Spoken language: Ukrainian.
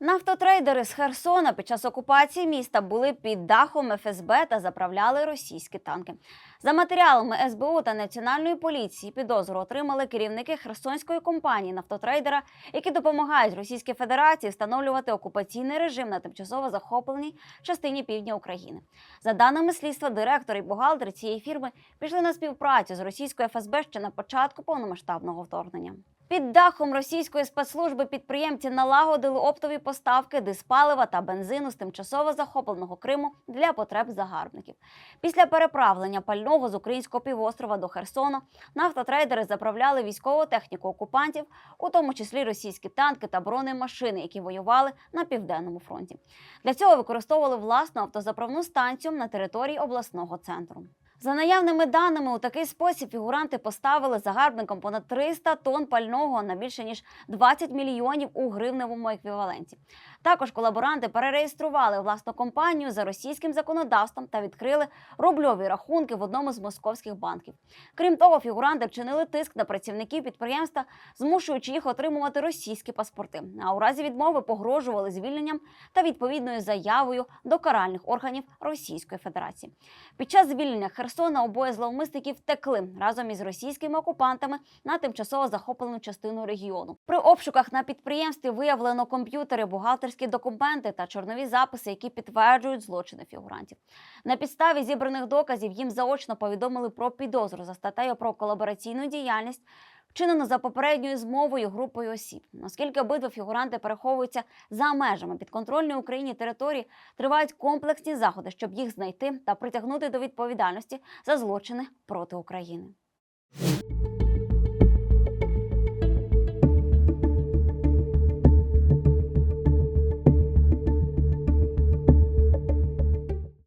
Нафтотрейдери з Херсона під час окупації міста були під дахом ФСБ та заправляли російські танки. За матеріалами СБУ та національної поліції підозру отримали керівники херсонської компанії нафтотрейдера, які допомагають Російській Федерації встановлювати окупаційний режим на тимчасово захопленій частині півдня України. За даними слідства, директор і бухгалтер цієї фірми пішли на співпрацю з російською ФСБ ще на початку повномасштабного вторгнення. Під дахом російської спецслужби підприємці налагодили оптові поставки диспалива та бензину з тимчасово захопленого Криму для потреб загарбників. Після переправлення пального з українського півострова до Херсона нафтотрейдери заправляли військову техніку окупантів, у тому числі російські танки та бронемашини, які воювали на південному фронті. Для цього використовували власну автозаправну станцію на території обласного центру. За наявними даними, у такий спосіб фігуранти поставили загарбникам понад 300 тонн пального на більше ніж 20 мільйонів у гривневому еквіваленті. Також колаборанти перереєстрували власну компанію за російським законодавством та відкрили рубльові рахунки в одному з московських банків. Крім того, фігуранти вчинили тиск на працівників підприємства, змушуючи їх отримувати російські паспорти. А у разі відмови погрожували звільненням та відповідною заявою до каральних органів Російської Федерації. Під час звільнення Херсона обоє зловмисників втекли разом із російськими окупантами на тимчасово захоплену частину регіону. При обшуках на підприємстві виявлено комп'ютери, бухгалтерські документи та чорнові записи, які підтверджують злочини фігурантів. На підставі зібраних доказів їм заочно повідомили про підозру за статтею про колабораційну діяльність. Вчинено за попередньою змовою групою осіб. Оскільки обидва фігуранти переховуються за межами підконтрольної Україні території, тривають комплексні заходи, щоб їх знайти та притягнути до відповідальності за злочини проти України.